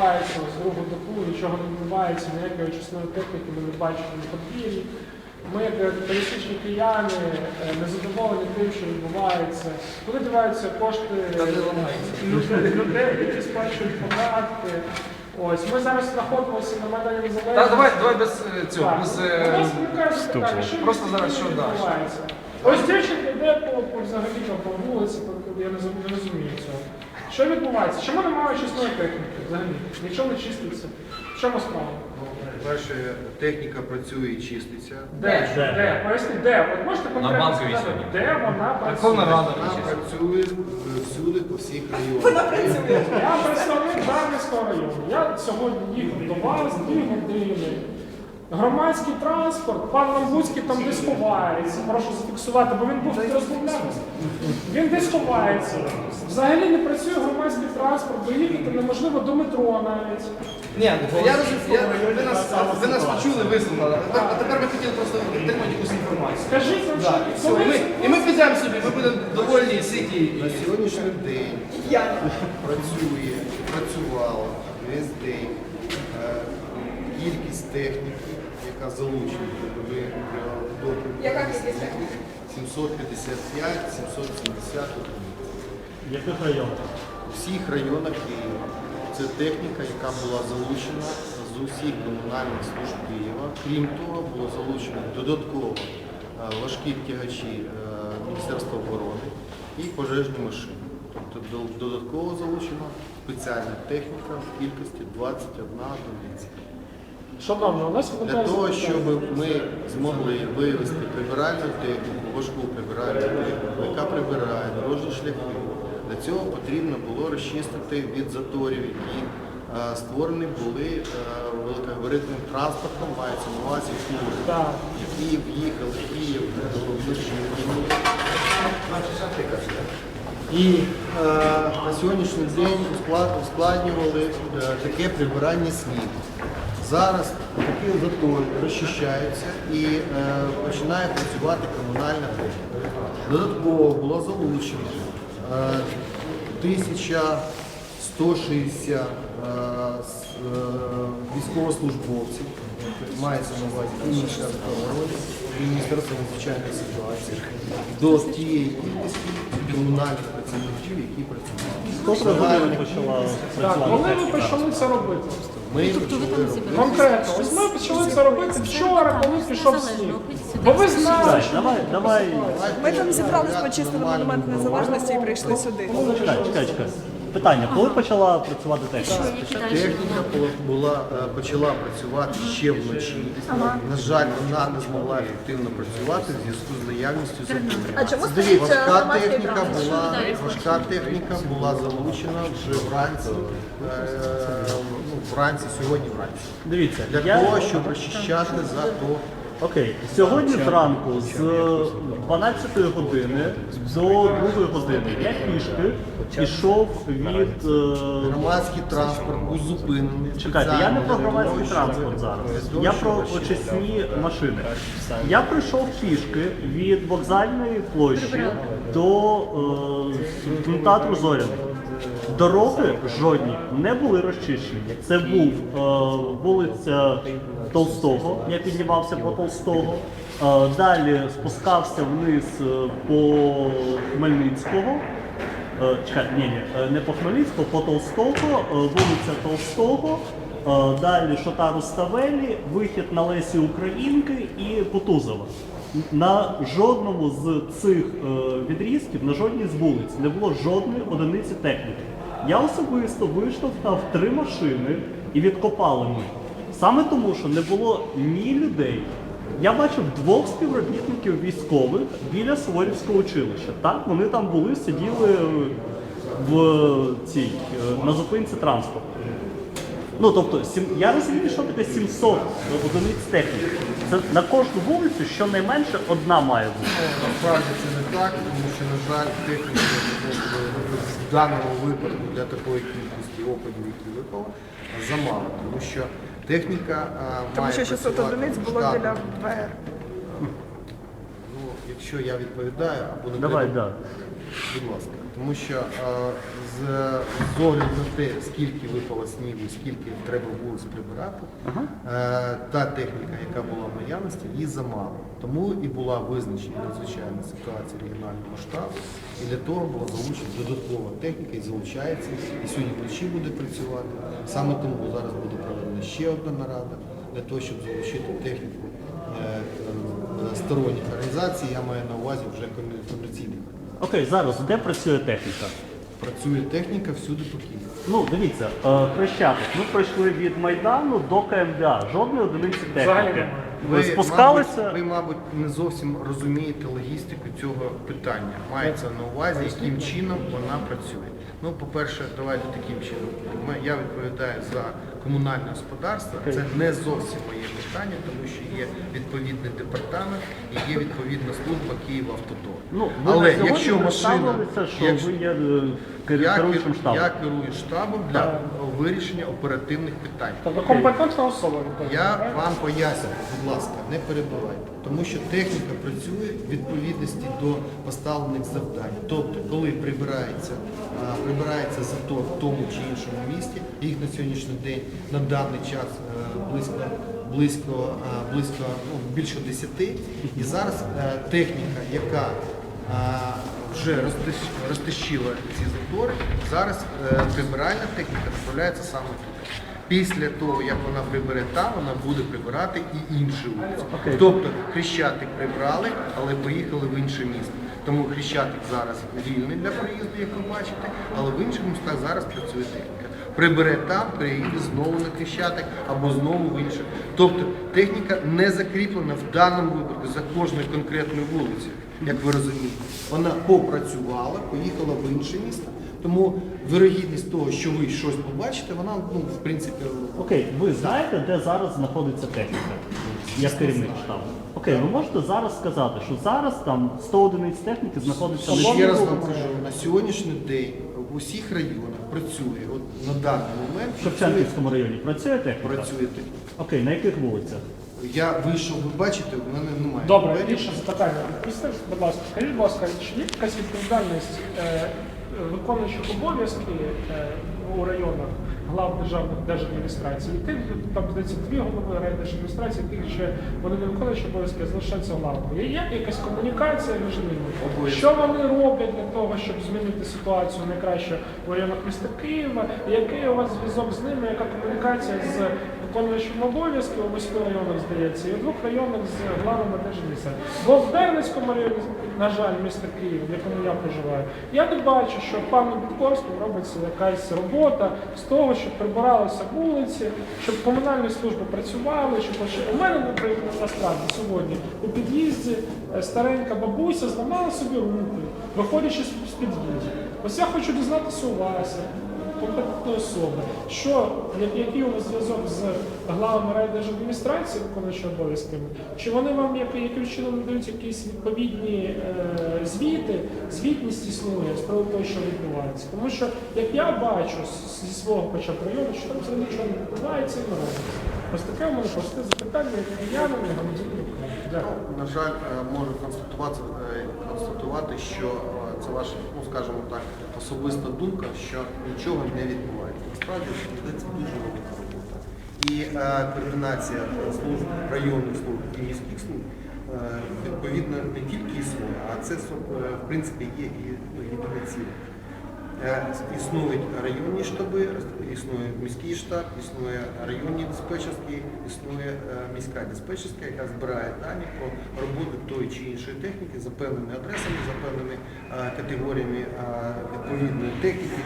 відбувається ось другу добу, нічого не відбувається, ніякої очисної техніки ми не бачимо на подвір'ї. Ми, як пересічні кияни, е, незадоволені тим, що відбувається. Коли диваються кошти людей, людей, які сплачують податки. Ось ми зараз знаходимося на Майдані Незалежності. Та давай, давай без е, цього, Так. без. У е, нас виникає запитання, що Просто зараз що далі? відбувається? Ось дівчинка йде по, по взагалі там, по вулиці, по, я не, зрозумію- не розумію цього. Що відбувається? Чому немає чесної техніки взагалі? Нічого не чиститься. В чому справа? Перше, техніка працює і чиститься. Де? Де? де? Поясніть, де? От можете конкретно Банковій сказати, сьогодні. де вона працює? Верховна Рада. Вона працює всюди по всіх районах. Я представник Дарницького району. Я сьогодні їхав до вас дві години. Громадський транспорт, пан Ламбуцький там десь ховається. Прошу зафіксувати, бо він був розмовляв. Він десь ховається. Взагалі не працює громадський транспорт, доїхати неможливо до метро навіть. Ні, я розумію, ви, нас, ви нас почули, вислухали. А тепер- А тепер ми хотіли просто отримати якусь інформацію. Скажіть нам, Да, і що все. І ми, і ми підемо собі, ми будемо довольні, ситі. На сьогоднішній день працює, працювала весь день е, кількість техніки, яка залучена до до Яка кількість 755, 770 яких районах? У всіх районах Києва. Це техніка, яка була залучена з усіх комунальних служб Києва. Крім того, було залучено додатково е, важкі тягачі е, Міністерства оборони і пожежні машини. Тобто додатково залучена спеціальна техніка в кількості 21 одиниця. Шановні, у нас Для виникає того, запитання. щоб ми змогли вивести прибиральну техніку, важку прибиральну техніку, яка прибирає дорожні шляхи, для цього потрібно було розчистити від заторів, які е, створені були е, великогабаритним транспортом, мається на увазі фури, Так. які в'їхали в Київ вночі. І е, на сьогоднішній день усклад- ускладнювали е, таке прибирання снігу. Зараз такі затори розчищаються і е, починає працювати комунальна техніка. Додатково було залучено е, 1160 е, е, військовослужбовців, мається на увазі і Міністерство оборони, і Міністерство надзвичайної ситуації, до тієї кількості комунальних працівників, які працювали. Працювати коли ви техніка. почали це робити? Ми почали робити. Конкретно, ось ми почали це робити вчора, коли пішов сніг. Бо ви знали, що давай, давай. Ми там зібрались, почистили монумент незалежності і прийшли сюди. Чекай, чекай, чекай. Питання, коли почала працювати техніка? Техніка була- була е, почала працювати ще вночі. На жаль, вона не змогла ефективно працювати в зв'язку з наявністю. А чому стоїть е, Важка громадський техніка транспорт? була важка техніка була залучена вже вранці, е, вранці, сьогодні вранці. Дивіться, Для я... того, щоб розчищати затор. Окей, сьогодні зранку з 12 години до 2 години я пішки пішов від... е, Громадський транспорт був зупинений. Чекайте, я не про громадський транспорт зараз. Я про очисні машини. Я прийшов пішки від вокзальної площі до е, кінотеатру Зоряний. Дороги жодні не були розчищені. Це був е, вулиця Толстого. Я піднімався по Толстого. Е, далі спускався вниз е, по Хмельницького. Е, Чекай, ні, ні, е, не по Хмельницького, по Толстого, е, вулиця Толстого, е, далі Шотару Ставелі, вихід на Лесі Українки і Кутузова. На жодному з цих е, відрізків, на жодній з вулиць не було жодної одиниці техніки. Я особисто виштовхав три машини і відкопали ми. Саме тому, що не було ні людей, я бачив двох співробітників військових біля Суворівського училища. Так, вони там були, сиділи в цій е, на зупинці транспорту. Ну тобто, я розумію, що таке 700 одиниць техніки. Це на кожну вулицю щонайменше одна має бути. Насправді це не так, тому що, на жаль, техніки ну, в даному випадку для такої кількості опадів, які випало, замало. Тому що техніка а, Тому має що 600 працювати одиниць було біля ВР. Ну, якщо я відповідаю, або не Давай, треба, да. будь ласка. Тому що а, з огляду на те, скільки випало снігу, скільки треба вулиць прибирати, е, та техніка, яка була в наявності, її замало. Тому і була визначена надзвичайна ситуація регіонального штабу, і для того була залучена додаткова техніка і залучається. І сьогодні вночі буде працювати. Саме тому зараз буде проведена ще одна нарада для того, щоб залучити техніку е, е, сторонніх організацій. Я маю на увазі вже комер- комерційних. Окей, зараз де працює техніка? Працює техніка всюди по Києву. Ну, дивіться, е, Хрещатик, ми пройшли від Майдану до КМДА, жодної одиниці техніки. Ви спускалися? Мабуть, ви, мабуть, не зовсім розумієте логістику цього питання. Мається на увазі, яким чином вона працює. Ну, по-перше, давайте таким чином. Я відповідаю за комунальне господарство. Це не зовсім моє питання, тому що є відповідний департамент і є відповідна служба Києва автодор. Ну, Але якщо машина, що якщо- ви є е, я, керуючим штабом. я керую штабом для вирішення оперативних питань. Тобто компетентна особа. Я вам поясню, будь ласка, не перебивайте. Тому що техніка працює в відповідності до поставлених завдань. Тобто, коли прибирається, прибирається затор в тому чи іншому місті, їх на сьогоднішній день на даний час е, близько близько, близько ну, більше 10. І зараз е, техніка, яка вже розтащила ці затори, зараз е, прибиральна техніка направляється саме туди. Після того, як вона прибере там, вона буде прибирати і інші вулиці. Окей. Тобто Хрещатик прибрали, але поїхали в інше місто. Тому Хрещатик зараз вільний для проїзду, як ви бачите, але в інших містах зараз працює техніка. Прибере там, переїде знову на Хрещатик або знову в інше. Тобто техніка не закріплена в даному випадку за кожною конкретною вулицею, як ви розумієте. Вона попрацювала, поїхала в інше місто. Тому вирогідність того, що ви щось побачите, вона ну, в принципі Окей, ви знаєте, де зараз знаходиться техніка? Як керівник штабу? Окей, ви можете зараз сказати, що зараз там 100 одиниць техніки знаходиться Ще раз вам кажу, на сьогоднішній день в усіх районах працює, от на даний момент в Шевченківському районі. Працює техніка? працює техніка. Окей, на яких вулицях? Я вийшов, ви бачите, в мене немає. Добре, інше запитання. Будь ласка, скажіть, будь ласка, чи є якась відповідальність е, виконуючих обов'язки е, у районах глав державних держадміністрацій? Тих, там, здається, дві голови райдержадміністрації, тих, що вони не виконуючі обов'язки, залишаються главами. Є, якась комунікація між ними? Що вони роблять для того, щоб змінити ситуацію найкраще в районах міста Києва? Який у вас зв'язок з ними, яка комунікація з виконуючим обов'язки у восьми районах, здається, і у двох районах з главами держадміністрації. Бо в Дерницькому районі, на жаль, міста Києва, в якому я проживаю, я не бачу, що паном Будковським робиться якась робота з того, щоб прибиралися вулиці, щоб комунальні служби працювали, щоб у мене, наприклад, насправді сьогодні у під'їзді е, старенька бабуся зламала собі руки, виходячи з під'їзду. Ось я хочу дізнатися у вас, особи, що який у вас зв'язок з главами райдержадміністрації, виконуючи обов'язками, чи вони вам як, яким чином надають якісь відповідні е, звіти, звітність існує з приводу того, що відбувається. Тому що, як я бачу зі свого хоча б району, що там це нічого не відбувається і не робиться. Ось таке у мене просте запитання, як киянам і громадянам Дякую. На жаль, е, можу констатувати, е, констатувати, що це ваша, ну скажімо так, особиста думка, що нічого не відбувається. Насправді це дуже велика робота. І е, координація служб, районних служб і міських служб е, відповідно не тільки існує, а це е, в принципі є і. Е, Існують районні штаби, існує міський штаб, існує районні диспетчерські, існує е, міська диспетчерська, яка збирає дані про роботу тої чи іншої техніки за певними адресами, за певними е, категоріями е, відповідної техніки,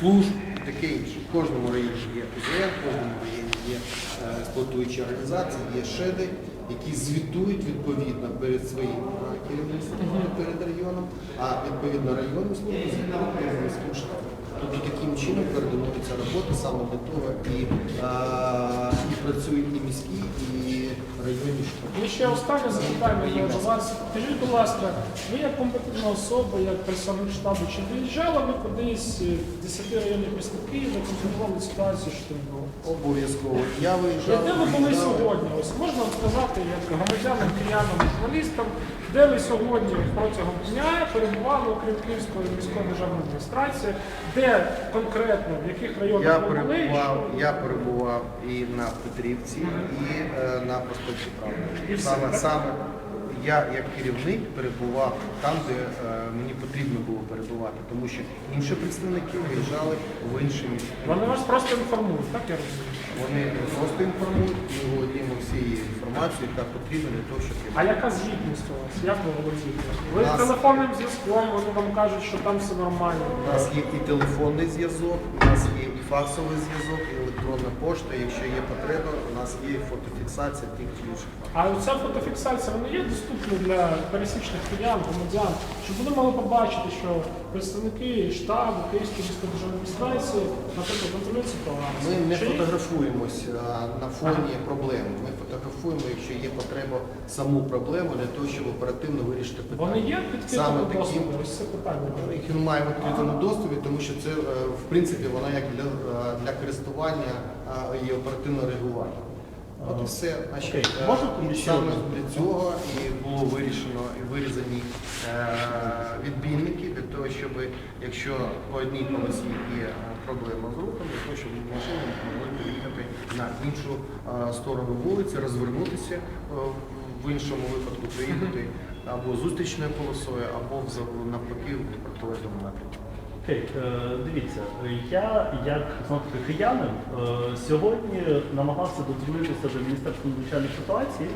служб і таке інше. В кожному районі є УЗР, в кожному районі є е, експлуатуючі організації, є шеди, які звітують відповідно перед своїм керівництвом, перед районом, а відповідно районну службу звітують перед міським. Тобто таким чином координується робота саме для того і, і працюють і міські, і І ще останнє запитання до вас. Скажіть, будь ласка, ви як компетентна особа, як представник штабу, чи виїжджали ви кудись в 10 районних міста Києва, контролювали ситуацію, що там було? Обов'язково. Я І виїжджав. Де ви були виїжджав. сьогодні? Ось можна сказати, як громадянам, киянам, журналістам, де ви сьогодні протягом дня перебували, окрім Київської міської державної адміністрації, де конкретно, в яких районах Я ви були? і перебував, що? я перебував і на Петрівці, і е, на проспекті І Правди. все, Саме саме я як керівник перебував там, де е, мені потрібно було перебувати, тому що інші представники виїжджали в інші міста. Вони вас просто інформують, так я розумію. Вони просто інформують, ми володіємо всією інформацією, яка потрібна для того, щоб А яка звітність у вас? Як ви володієте? Ви Нас- телефонним зв'язком, вони вам кажуть, що там все нормально. У нас є і телефонний зв'язок, у нас є і факсовий зв'язок, і електронна пошта. Якщо є потреба, у нас є фотофіксація тих чи інших. А ця фотофіксація вона є доступною для пересічних киян, громадян, щоб вони могли побачити, що представники штабу Київської міської державної адміністрації, наприклад, контролюють цю програму. Ми не Чи є? фотографуємось на фоні проблеми. Ми фотографуємо, якщо є потреба, саму проблему для того, щоб оперативно вирішити питання. Вони є під Саме відкритим таким? Ось це питання. їх немає в відкритому доступі, тому що це е, в принципі вона як для, е, для користування і оперативного реагування. От і все. Значить, Окей. е, саме для цього і було вирішено і вирізані е, відбійники для того, щоб якщо по одній полосі є проблема з рухом, для того, щоб машини могли поїхати на іншу сторону вулиці, розвернутися в іншому випадку, приїхати або зустрічною полосою, або навпаки в протилежному напрямку. Окей, е, дивіться, я як знову таки киянин е, сьогодні намагався додзвонитися до Міністерства надзвичайних ситуацій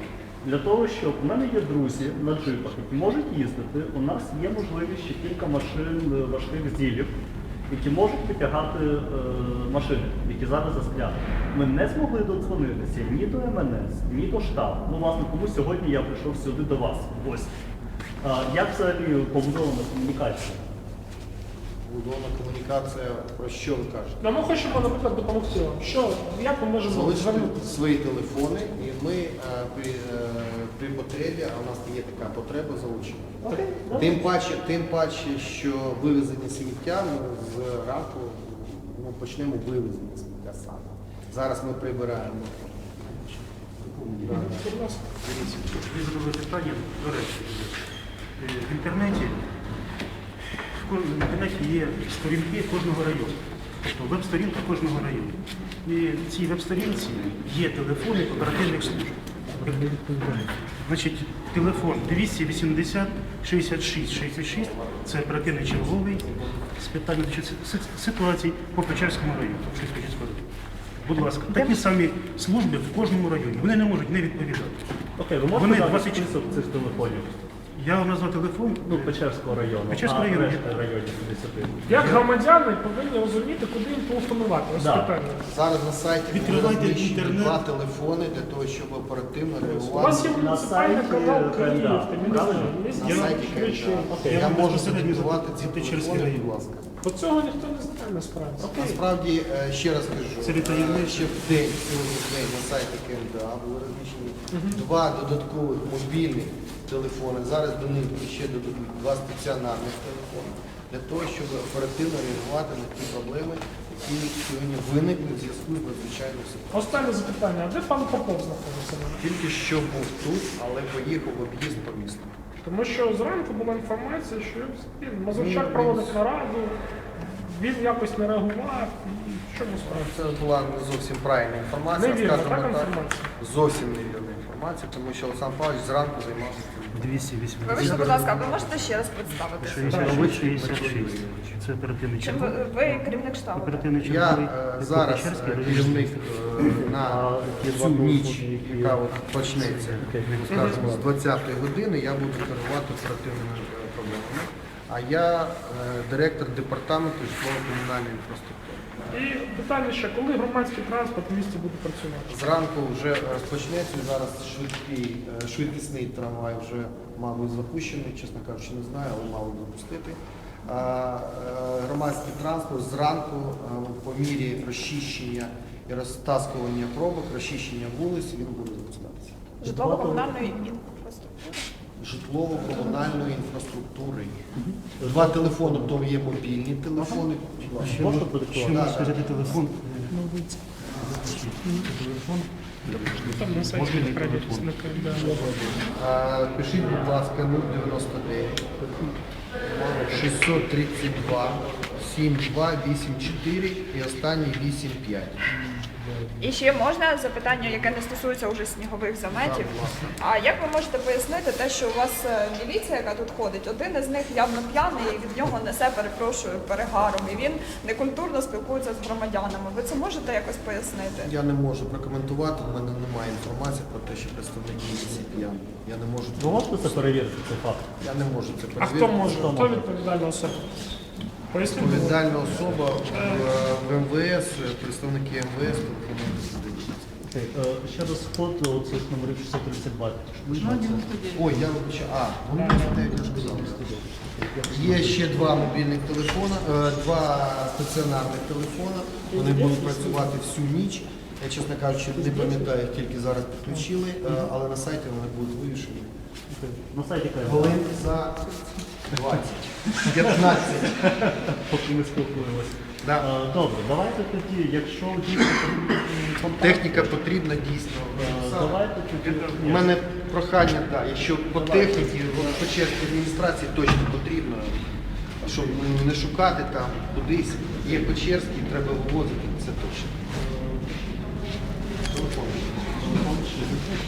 для того, щоб у мене є друзі на джипах, які можуть їздити. У нас є можливість ще кілька машин е, важких зілів, які можуть витягати машини, які зараз застряли. Ми не змогли додзвонитися ні до МНС, ні до штабу. Ну, власне, тому сьогодні я прийшов сюди до вас. Ось. Як взагалі побудована комунікація? Будована комунікація, про що ви кажете? Ну, ми хочемо, наприклад, допомогти вам. Що, як ми можемо Залишити звернутися? свої телефони, і ми е, при, е, при потребі, а у нас є така потреба, залучимо. Окей, Тим паче, тим паче, що вивезення сміття ми з ранку ну, почнемо вивезення сміття саме. Зараз ми прибираємо. Будь ласка. Дивіться, ви задали питання, до речі, е, в інтернеті, в інтернеті є сторінки кожного району, тобто веб-сторінка кожного району. І в цій веб-сторінці є телефони оперативних служб. Значить, телефон 280 66 66 це оперативний черговий з питань ситуацій по Печерському району. Будь ласка, такі самі служби в кожному районі. Вони не можуть не відповідати. Окей, ви можете Вони дати 20 список цих телефонів? Я вам назвав телефон. Ну, Печерського району, Печерського району. решта районів 10. Як громадяни повинні розуміти, куди їм телефонувати? Ось Да. питання. Зараз на сайті Відкривайте розміщені інтернет. два телефони для того, щоб оперативно У реагувати. вас є муніципальний сайті канал Київ, правильно? є На сайті. Окей. Я Я можу безпосередньо задиктувати ці телефони, будь ласка. Бо цього ніхто не знає насправді. Насправді, е, ще раз кажу, Це вітаємне. е, ще в день, сьогодні день на сайті КМДА були розміщені два додаткових мобільних телефони. Зараз до них ще додадуть два стаціонарних телефони для того, щоб оперативно реагувати на ті проблеми, які сьогодні виникли в зв'язку з надзвичайною ситуацією. Останнє запитання. А де пан Попов знаходиться? Тільки що був тут, але поїхав в об'їзд по місту. Тому що зранку була інформація, що він Мазурчак Він- проводить нараду, він якось не реагував. Чому справді? Це була не зовсім правильна інформація, Невірна, скажімо так, так, інформація? зовсім невірна інформація, тому що Олександр Павлович зранку займався. цим. 280. Вибачте, будь ласка, ви можете ще раз представити? 66. Це оперативний Чим черговий. ви, ви керівник штабу? Оперативний Я черговий. е, зараз е, керівник е, на цю ніч, яка от почнеться, скажімо, з 20-ї години, я буду керувати оперативними е, проблемами. А я е, директор департаменту житлово-комунальної інфраструктури. І питання ще, коли громадський транспорт в місті буде працювати? Зранку вже розпочнеться, зараз швидкий, е, швидкісний трамвай вже, мабуть, запущений, чесно кажучи, не знаю, але мали запустити. А, е, Громадський транспорт зранку е, по мірі розчищення і розтаскування пробок, розчищення вулиць, він буде запускатися. житлово-комунальної інфраструктури. Житлово-комунальної інфраструктури. Два телефони, то є мобільні телефони. Можна продиктувати? Ще можна сказати телефон. Пишіть, будь ласка, 099 632 7284 і останній 85. І ще можна запитання, яке не стосується вже снігових заметів. А як ви можете пояснити те, що у вас е, міліція, яка тут ходить, один із них явно п'яний і від нього несе, перепрошую, перегаром, і він некультурно спілкується з громадянами. Ви це можете якось пояснити? Я не можу прокоментувати, в мене немає інформації про те, що представники міліції п'яні. Я не можу Ви можете це перевірити, цей факт? я не можу це А перевірити. хто може? Хто відповідальна особа? Відповідальна особа в, МВС, представники МВС. Е, ще раз код цих номерів 632. Ой, я вибачаю. А, вони я. Є ще два мобільних телефона, е, два стаціонарних телефона. Вони будуть працювати всю ніч. Я, чесно кажучи, не пам'ятаю, їх тільки зараз підключили, е, але на сайті вони будуть вивішені. На сайті кажуть, Хвилин за 20. 15. поки ми спілкуємося. Да. Е, Добре, давайте тоді, якщо дійсно Техніка потрібна дійсно. е, давайте тоді. У мене прохання, да, якщо по техніці, по чеській адміністрації точно потрібно, щоб не шукати там кудись. Є Печерський, треба вивозити, це точно. 货币，同时。